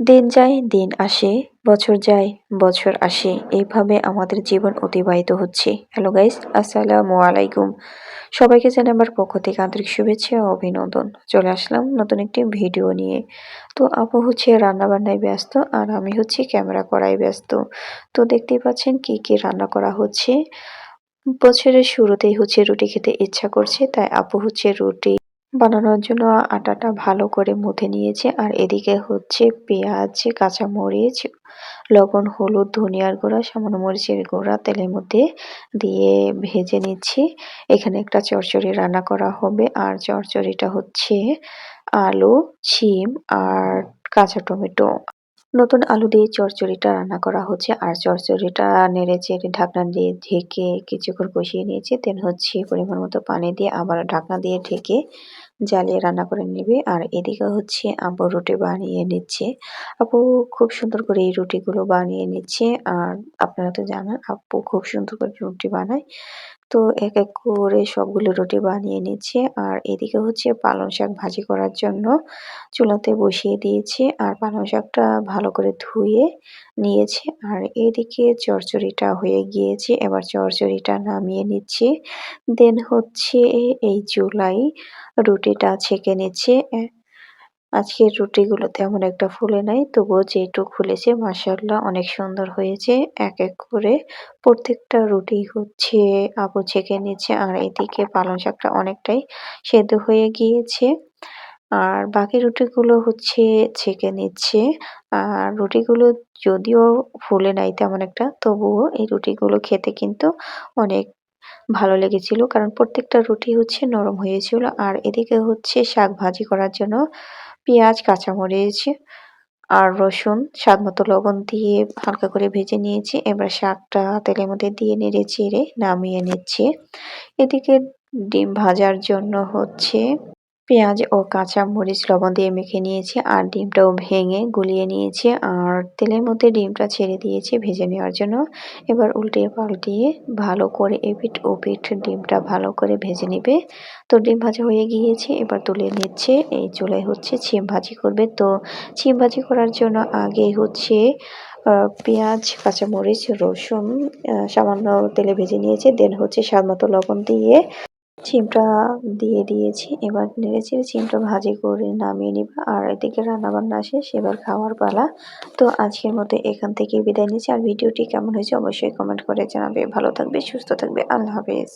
দিন যায়, দিন আসে, বছর যায়, বছর আসে। এইভাবে আমাদের জীবন অতিবাহিত হচ্ছে। হ্যালো গাইস আসসালামু আলাইকুম। সবাইকে জানাই আমার পক্ষ থেকে আন্তরিক শুভেচ্ছা ও অভিনন্দন। চলে আসলাম নতুন একটি ভিডিও নিয়ে। তো আপু হচ্ছে রান্না বান্নায় ব্যস্ত আর আমি হচ্ছে ক্যামেরা করাই ব্যস্ত। তো দেখতেই পাচ্ছেন কি কি রান্না করা হচ্ছে। বছরের শুরুতেই হচ্ছে রুটি খেতে ইচ্ছা করছে, তাই আপু হচ্ছে রুটি বানানোর জন্য আটাটা ভালো করে মুথে নিয়েছে। আর এদিকে হচ্ছে পেঁয়াজ কাঁচা মরিচ লবণ, হলুদ, ধনিয়ার গুঁড়া, সামান্য মরিচের গুঁড়া তেলের মধ্যে দিয়ে ভেজে নিচ্ছি। এখানে একটা চচ্চড়ি রান্না করা হবে। আর চচ্চড়িটা হচ্ছে আলু, শিম আর কাঁচা টমেটো। নতুন আলু দিয়ে চচ্চড়িটা রান্না করা হচ্ছে। আর চচ্চড়িটা নেড়ে চেড়ে ঢাকনা দিয়ে ঢেকে কিছুক্ষণ কষিয়ে নিয়েছি। দেন হচ্ছে পরিমাণ মতো পানি দিয়ে আবার ঢাকনা দিয়ে ঢেকে জ্বালিয়ে রান্না করে নেবে। আর এদিকে হচ্ছে আপু রুটি বানিয়ে নিচ্ছে। আপু খুব সুন্দর করে এই রুটিগুলো বানিয়ে নিচ্ছে। আর আপনারা তো জানেন, আপু খুব সুন্দর করে রুটি বানায়। তো এক এক করে সবগুলো রুটি বানিয়ে নিচ্ছে। আর এদিকে হচ্ছে পালং শাক ভাজি করার জন্য চুলাতে বসিয়ে দিয়েছে। আর পালং শাকটা ভালো করে ধুয়ে নিয়েছে। আর এদিকে চরচড়িটা হয়ে গিয়েছে। এবার চরচড়িটা নামিয়ে নিচ্ছে। দেন হচ্ছে এই চুলাই রুটিটা ছেঁকে নিচ্ছে। আজকের রুটিগুলো তেমন একটা ফুলে নাই, তবুও যেটুক ফুলেছে মাসাল্লাহ অনেক সুন্দর হয়েছে। এক এক করে প্রত্যেকটা রুটি হচ্ছে আপু ছেঁকে নিচ্ছে, আর এদিকে পালং শাকটা অনেকটাই সেদ্ধ হয়ে গিয়েছে। আর বাকি রুটিগুলো হচ্ছে ছেঁকে নিচ্ছে। আর রুটিগুলো যদিও ফুলে নাই তেমন একটা, তবুও এই রুটিগুলো খেতে কিন্তু অনেক ভালো লেগেছিল, কারণ প্রত্যেকটা রুটি হচ্ছে নরম হয়েছিল। আর এদিকে হচ্ছে শাক ভাজি করার জন্য পেঁয়াজ, কাঁচামরিচ আর রসুন, স্বাদ মতো লবণ দিয়ে হালকা করে ভেজে নিয়েছি। এবার শাকটা তেলের মধ্যে দিয়ে নেড়ে চেড়ে নামিয়ে নিচ্ছি। এদিকে ডিম ভাজার জন্য হচ্ছে পেঁয়াজ ও কাঁচা মরিচ লবণ দিয়ে মেখে নিয়েছি আর ডিমটাও ভেঙে গুলিয়ে নিয়েছি আর তেলের মধ্যে ডিমটা ছেড়ে দিয়েছি ভেজে নেওয়ার জন্য। এবার উল্টে পাল্টিয়ে ভালো করে এপিট ওপিট ডিমটা ভালো করে ভেজে নেবে। তো ডিম ভাজা হয়ে গিয়েছে, এবার তুলে নিচ্ছে। এই চুলায় হচ্ছে ছিম ভাজি করবে। তো ছিম ভাজি করার জন্য আগে হচ্ছে পেঁয়াজ কাঁচামরিচ রসুন সামান্য তেলে ভেজে নিয়েছে। দেন হচ্ছে স্বাদ মতো লবণ দিয়ে চিমটা দিয়ে দিয়েছি, এবার নেড়ে চেড়ে চিমটা ভাজি করে নামিয়ে নিব। আর এদিকে রান্নাবান্না শেষ, এবার খাওয়ার পালা। তো আজকের মতো এখান থেকে বিদায় নিচ্ছি। আর ভিডিওটি কেমন হয়েছে অবশ্যই কমেন্ট করে জানাবে। ভালো থাকবে, সুস্থ থাকবে। আল্লাহ হাফেজ।